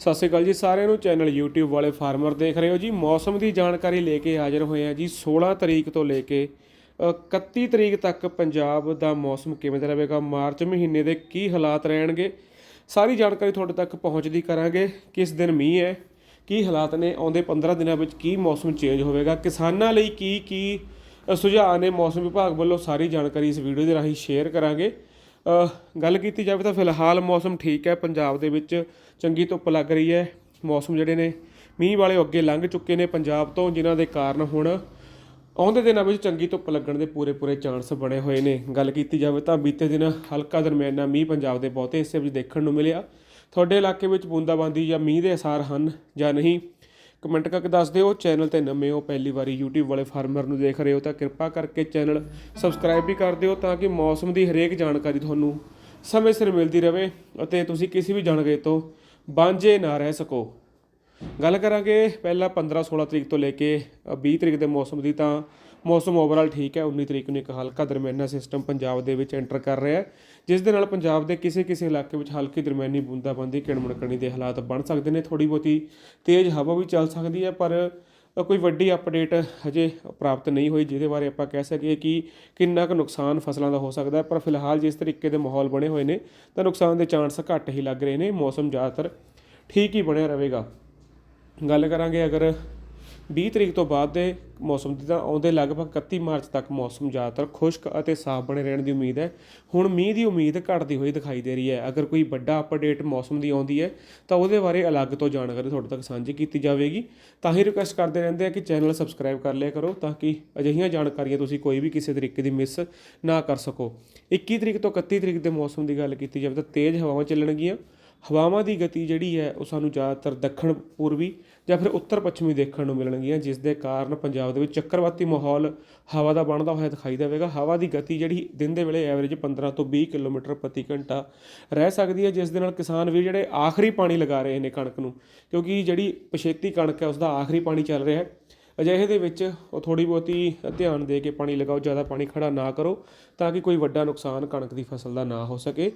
ਸਤਿ ਸ਼੍ਰੀ ਅਕਾਲ ਜੀ ਸਾਰਿਆਂ ਨੂੰ। ਚੈਨਲ YouTube ਵਾਲੇ ਫਾਰਮਰ ਦੇਖ ਰਹੇ ਹੋ ਜੀ। ਮੌਸਮ ਦੀ ਜਾਣਕਾਰੀ ਲੈ ਕੇ ਹਾਜ਼ਰ ਹੋਏ ਆ ਜੀ। 16 ਤਰੀਕ ਤੋਂ ਲੈ ਕੇ ਅ, 31 ਤਰੀਕ ਤੱਕ ਪੰਜਾਬ ਦਾ ਮੌਸਮ ਕਿਵੇਂ ਦਾ ਰਹੇਗਾ? ਮਾਰਚ ਮਹੀਨੇ ਦੇ ਕੀ ਹਾਲਾਤ ਰਹਿਣਗੇ? ਸਾਰੀ ਜਾਣਕਾਰੀ ਤੁਹਾਡੇ ਤੱਕ ਪਹੁੰਚਦੀ ਕਰਾਂਗੇ। ਕਿਸ ਦਿਨ ਮੀਂਹ ਹੈ? ਕੀ ਹਾਲਾਤ ਨੇ? ਆਉਂਦੇ 15 ਦਿਨਾਂ ਵਿੱਚ ਕੀ ਮੌਸਮ ਚੇਂਜ ਹੋਵੇਗਾ? ਕਿਸਾਨਾਂ ਲਈ ਕੀ ਕੀ ਸੁਝਾਅ ਨੇ? ਮੌਸਮ ਵਿਭਾਗ ਵੱਲੋਂ ਸਾਰੀ ਜਾਣਕਾਰੀ ਇਸ ਵੀਡੀਓ ਦੇ ਰਾਹੀਂ ਸ਼ੇਅਰ ਕਰਾਂਗੇ। ਗੱਲ ਕੀਤੀ ਜਾਵੇ ਤਾਂ ਫਿਲਹਾਲ ਮੌਸਮ ਠੀਕ ਹੈ, ਪੰਜਾਬ ਦੇ ਵਿੱਚ ਚੰਗੀ ਧੁੱਪ ਲੱਗ ਰਹੀ ਹੈ। ਮੌਸਮ ਜਿਹੜੇ ਨੇ, ਮੀਂਹ ਵਾਲੇ ਅੱਗੇ ਲੰਘ ਚੁੱਕੇ ਨੇ ਪੰਜਾਬ ਤੋਂ, ਜਿਨ੍ਹਾਂ ਦੇ ਕਾਰਨ ਹੁਣ ਆਉਂਦੇ ਦਿਨਾਂ ਵਿੱਚ ਚੰਗੀ ਧੁੱਪ ਲੱਗਣ ਦੇ ਪੂਰੇ ਪੂਰੇ ਚਾਂਸ ਬਣੇ ਹੋਏ ਨੇ। ਗੱਲ ਕੀਤੀ ਜਾਵੇ ਤਾਂ ਬੀਤੇ ਦਿਨ ਹਲਕਾ ਦਰਮਿਆਨਾ ਮੀਂਹ ਪੰਜਾਬ ਦੇ ਬਹੁਤੇ ਹਿੱਸੇ ਵਿੱਚ ਦੇਖਣ ਨੂੰ ਮਿਲਿਆ। ਤੁਹਾਡੇ ਇਲਾਕੇ ਵਿੱਚ ਬੂੰਦਾਬਾਂਦੀ ਜਾਂ ਮੀਂਹ ਦੇ ਅਸਾਰ ਹਨ ਜਾਂ ਨਹੀਂ? ਕਮੈਂਟ ਕਰਕੇ ਦੱਸ ਦਿਓ, ਚੈਨਲ ਤੇ ਨਵੇਂ ਹੋ, ਪਹਿਲੀ ਵਾਰੀ YouTube ਵਾਲੇ ਫਾਰਮਰ ਨੂੰ ਦੇਖ ਰਹੇ ਹੋ ਤਾਂ ਕਿਰਪਾ ਕਰਕੇ ਚੈਨਲ ਸਬਸਕ੍ਰਾਈਬ ਵੀ ਕਰ ਦਿਓ ਤਾਂ ਕਿ ਮੌਸਮ ਦੀ ਹਰੇਕ ਜਾਣਕਾਰੀ ਤੁਹਾਨੂੰ ਸਮੇਂ ਸਿਰ ਮਿਲਦੀ ਰਹੇ ਅਤੇ ਤੁਸੀਂ ਕਿਸੇ ਵੀ ਜਾਣਕਾਰੀ ਤੋਂ ਵਾਂਝੇ ਨਾ ਰਹਿ ਸਕੋ। ਗੱਲ ਕਰਾਂਗੇ ਪਹਿਲਾਂ 15 16 ਤਰੀਕ ਤੋਂ ਲੈ ਕੇ ਅ, 20 ਤਰੀਕ ਦੇ ਮੌਸਮ ਦੀ ਤਾਂ ਮੌਸਮ ਓਵਰਆਲ ਠੀਕ ਹੈ 19 ਤਰੀਕ ਨੂੰ ਇੱਕ ਹਲਕਾ ਦਰਮਿਆਨਾ ਸਿਸਟਮ ਪੰਜਾਬ ਦੇ ਵਿੱਚ ਐਂਟਰ ਕਰ ਰਿਹਾ ਹੈ ਜਿਸ ਦੇ ਨਾਲ ਪੰਜਾਬ ਦੇ ਕਿਸੇ ਕਿਸੇ ਇਲਾਕੇ ਵਿੱਚ ਹਲਕੀ ਦਰਮਿਆਨੀ ਬੂੰਦਾਬਾਂਦੀ ਕਿਣਮਣਕਣੀ ਦੇ ਹਾਲਾਤ ਬਣ ਸਕਦੇ ਨੇ ਥੋੜੀ ਬਹੁਤੀ ਤੇਜ਼ ਹਵਾ ਵੀ ਚੱਲ ਸਕਦੀ ਹੈ ਪਰ ਕੋਈ ਵੱਡੀ ਅਪਡੇਟ ਹਜੇ ਪ੍ਰਾਪਤ ਨਹੀਂ ਹੋਈ ਜਿਹਦੇ ਬਾਰੇ ਆਪਾਂ ਕਹਿ ਸਕੀਏ ਕਿ ਕਿੰਨਾ ਕੁ ਨੁਕਸਾਨ ਫਸਲਾਂ ਦਾ ਹੋ ਸਕਦਾ ਹੈ ਪਰ ਫਿਲਹਾਲ ਜਿਸ ਤਰੀਕੇ ਦੇ ਮਾਹੌਲ ਬਣੇ ਹੋਏ ਨੇ ਤਾਂ ਨੁਕਸਾਨ ਦੇ ਚਾਂਸ ਘੱਟ ਹੀ ਲੱਗ ਰਹੇ ਨੇ ਮੌਸਮ ਜ਼ਿਆਦਾਤਰ ਠੀਕ ਹੀ ਬਣਿਆ ਰਹੇਗਾ। ਗੱਲ ਕਰਾਂਗੇ ਅਗਰ 20 ਤਰੀਕ ਤੋਂ ਬਾਅਦ ਦੇ ਮੌਸਮ ਦੀ ਤਾਂ ਆਉਂਦੇ ਲਗਭਗ 31 ਮਾਰਚ ਤੱਕ ਮੌਸਮ ਜ਼ਿਆਦਾਤਰ ਖੁਸ਼ਕ ਅਤੇ ਸਾਫ਼ ਬਣੇ ਰਹਿਣ ਦੀ ਉਮੀਦ ਹੈ। ਹੁਣ ਮੀਂਹ ਦੀ ਉਮੀਦ ਘਟਦੀ ਹੋਈ ਦਿਖਾਈ ਦੇ ਰਹੀ ਹੈ। ਅਗਰ ਕੋਈ ਵੱਡਾ ਅਪਡੇਟ ਮੌਸਮ ਦੀ ਆਉਂਦੀ ਹੈ, ਤਾਂ ਉਹਦੇ ਬਾਰੇ ਅਲੱਗ ਤੋਂ ਜਾਣਕਾਰੀ ਤੁਹਾਡੇ ਤੱਕ ਸਾਂਝੀ ਕੀਤੀ ਜਾਵੇਗੀ। ਤਾਂ ਹੀ ਰਿਕੁਐਸਟ ਕਰਦੇ ਰਹਿੰਦੇ ਆ ਕਿ ਚੈਨਲ ਸਬਸਕ੍ਰਾਈਬ ਕਰ ਲਿਆ ਕਰੋ ਤਾਂ ਕਿ ਅਜਿਹੀਆਂ ਜਾਣਕਾਰੀਆਂ ਤੁਸੀਂ ਕੋਈ ਵੀ ਕਿਸੇ ਤਰੀਕੇ ਦੀ ਮਿਸ ਨਾ ਕਰ ਸਕੋ। 21 ਤਰੀਕ ਤੋਂ 31 ਤਰੀਕ ਦੇ ਮੌਸਮ ਦੀ ਗੱਲ ਕੀਤੀ ਜਾਵੇ ਤਾਂ ਤੇਜ਼ ਹਵਾਵਾਂ ਚੱਲਣਗੀਆਂ। ਹਵਾਵਾਂ ਦੀ ਗਤੀ ਜਿਹੜੀ ਹੈ ਉਹ ਸਾਨੂੰ ਜ਼ਿਆਦਾਤਰ ਦੱਖਣ ਪੂਰਬੀ ਜਾਂ ਫਿਰ ਉੱਤਰ ਪੱਛਮੀ ਦੇਖਣ ਨੂੰ ਮਿਲਣਗੀਆਂ, ਜਿਸ ਦੇ ਕਾਰਨ ਪੰਜਾਬ ਦੇ ਵਿੱਚ ਚੱਕਰਵਾਤੀ ਮਾਹੌਲ ਹਵਾ ਦਾ ਬਣਦਾ ਹੋਇਆ ਦਿਖਾਈ ਦੇਵੇਗਾ। ਹਵਾ ਦੀ ਗਤੀ ਜਿਹੜੀ ਦਿਨ ਦੇ ਵੇਲੇ ਐਵਰੇਜ 15 ਤੋਂ 20 ਕਿਲੋਮੀਟਰ ਪ੍ਰਤੀ ਘੰਟਾ ਰਹਿ ਸਕਦੀ ਹੈ, ਜਿਸ ਦੇ ਨਾਲ ਕਿਸਾਨ ਵੀ ਜਿਹੜੇ ਆਖਰੀ ਪਾਣੀ ਲਗਾ ਰਹੇ ਨੇ ਕਣਕ ਨੂੰ, ਕਿਉਂਕਿ ਜਿਹੜੀ ਪਛੇਤੀ ਕਣਕ ਹੈ ਉਸ ਦਾ ਆਖਰੀ ਪਾਣੀ ਚੱਲ ਰਿਹਾ ਹੈ। ਅਜਿਹੇ ਦੇ ਵਿੱਚ ਉਹ ਥੋੜੀ ਬਹੁਤੀ ਧਿਆਨ ਦੇ ਕੇ ਪਾਣੀ ਲਗਾਓ, ਜ਼ਿਆਦਾ ਪਾਣੀ ਖੜਾ ਨਾ ਕਰੋ, ਤਾਂ ਕਿ ਕੋਈ ਵੱਡਾ ਨੁਕਸਾਨ ਕਣਕ ਦੀ ਫਸਲ ਦਾ ਨਾ ਹੋ ਸਕੇ।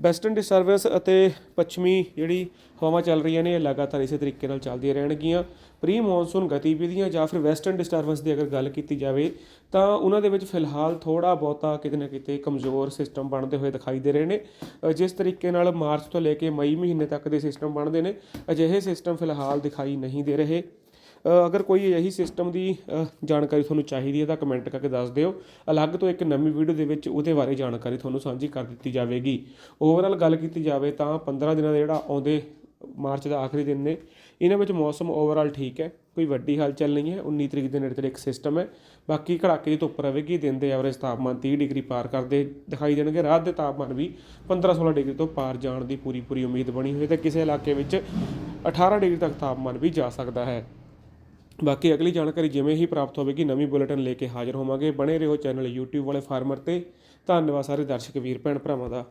ਵੈਸਟਰਨ ਡਿਸਟਰਬੈਂਸ ਅਤੇ ਪੱਛਮੀ ਜਿਹੜੀ ਹਵਾਵਾਂ ਚੱਲ ਰਹੀਆਂ ਨੇ, ਇਹ ਲਗਾਤਾਰ ਇਸੇ ਤਰੀਕੇ ਨਾਲ ਚੱਲਦੀਆਂ ਰਹਿਣਗੀਆਂ। ਪ੍ਰੀ ਮੌਨਸੂਨ ਗਤੀਵਿਧੀਆਂ ਜਾਂ ਫਿਰ ਵੈਸਟਰਨ ਡਿਸਟਰਬੈਂਸ ਦੀ ਅਗਰ ਗੱਲ ਕੀਤੀ ਜਾਵੇ, ਤਾਂ ਉਹਨਾਂ ਦੇ ਵਿੱਚ ਫਿਲਹਾਲ ਥੋੜਾ ਬਹੁਤਾ ਕਿਤੇ ਨਾ ਕਿਤੇ ਕਮਜ਼ੋਰ ਸਿਸਟਮ ਬਣਦੇ ਹੋਏ ਦਿਖਾਈ ਦੇ ਰਹੇ ਨੇ। ਜਿਸ ਤਰੀਕੇ ਨਾਲ ਮਾਰਚ ਤੋਂ ਲੈ ਕੇ ਮਈ ਮਹੀਨੇ ਤੱਕ ਦੇ ਸਿਸਟਮ ਬਣਦੇ ਨੇ, ਅਜਿਹੇ ਸਿਸਟਮ ਫਿਲਹਾਲ ਦਿਖਾਈ ਨਹੀਂ ਦੇ ਰਹੇ। ਅਗਰ ਕੋਈ ਅਜਿਹੀ ਸਿਸਟਮ ਦੀ ਜਾਣਕਾਰੀ ਤੁਹਾਨੂੰ ਚਾਹੀਦੀ ਹੈ ਤਾਂ ਕਮੈਂਟ ਕਰਕੇ ਦੱਸ ਦਿਓ। ਅਲੱਗ ਤੋਂ ਇੱਕ ਨਵੀਂ ਵੀਡੀਓ ਦੇ ਵਿੱਚ ਉਹਦੇ ਬਾਰੇ ਜਾਣਕਾਰੀ ਤੁਹਾਨੂੰ ਸਾਂਝੀ ਕਰ ਦਿੱਤੀ ਜਾਵੇਗੀ। ਓਵਰਆਲ ਗੱਲ ਕੀਤੀ ਜਾਵੇ ਤਾਂ 15 ਦਿਨਾਂ ਦਾ ਜਿਹੜਾ ਆਉਂਦੇ ਮਾਰਚ ਦਾ ਆਖਰੀ ਦਿਨ ਨੇ, ਇਹਨਾਂ ਵਿੱਚ ਮੌਸਮ ਓਵਰਆਲ ਠੀਕ ਹੈ, ਕੋਈ ਵੱਡੀ ਹਲਚਲ ਨਹੀਂ ਹੈ 19 ਤਰੀਕ ਦੇ ਨੇੜੇ ਤੇੜੇ ਇੱਕ ਸਿਸਟਮ ਹੈ। ਬਾਕੀ ਕੜਾਕੇ ਦੀ ਧੁੱਪ ਰਹੇਗੀ, ਦਿਨ ਦੇ ਐਵਰੇਜ ਤਾਪਮਾਨ 30 ਡਿਗਰੀ ਪਾਰ ਕਰਦੇ ਦਿਖਾਈ ਦੇਣਗੇ, ਰਾਤ ਦੇ ਤਾਪਮਾਨ ਵੀ 15-16 ਡਿਗਰੀ ਤੋਂ ਪਾਰ ਜਾਣ ਦੀ ਪੂਰੀ ਪੂਰੀ ਉਮੀਦ ਬਣੀ ਹੋਈ ਹੈ ਤੇ ਕਿਸੇ ਇਲਾਕੇ ਵਿੱਚ 18 ਡਿਗਰੀ ਤੱਕ ਤਾਪਮਾਨ ਵੀ ਜਾ ਸਕਦਾ ਹੈ। ਬਾਕੀ ਅਗਲੀ ਜਾਣਕਾਰੀ ਜਿਵੇਂ ਹੀ ਪ੍ਰਾਪਤ ਹੋਵੇਗੀ, ਨਵੀਂ ਬੁਲੇਟਿਨ ਲੈ ਕੇ ਹਾਜ਼ਰ ਹੋਵਾਂਗੇ। ਬਣੇ ਰਹੋ ਚੈਨਲ YouTube ਵਾਲੇ ਫਾਰਮਰ ਤੇ। ਧੰਨਵਾਦ ਸਾਰੇ ਦਰਸ਼ਕ ਵੀਰ, ਭੈਣ ਭਰਾਵਾਂ ਦਾ।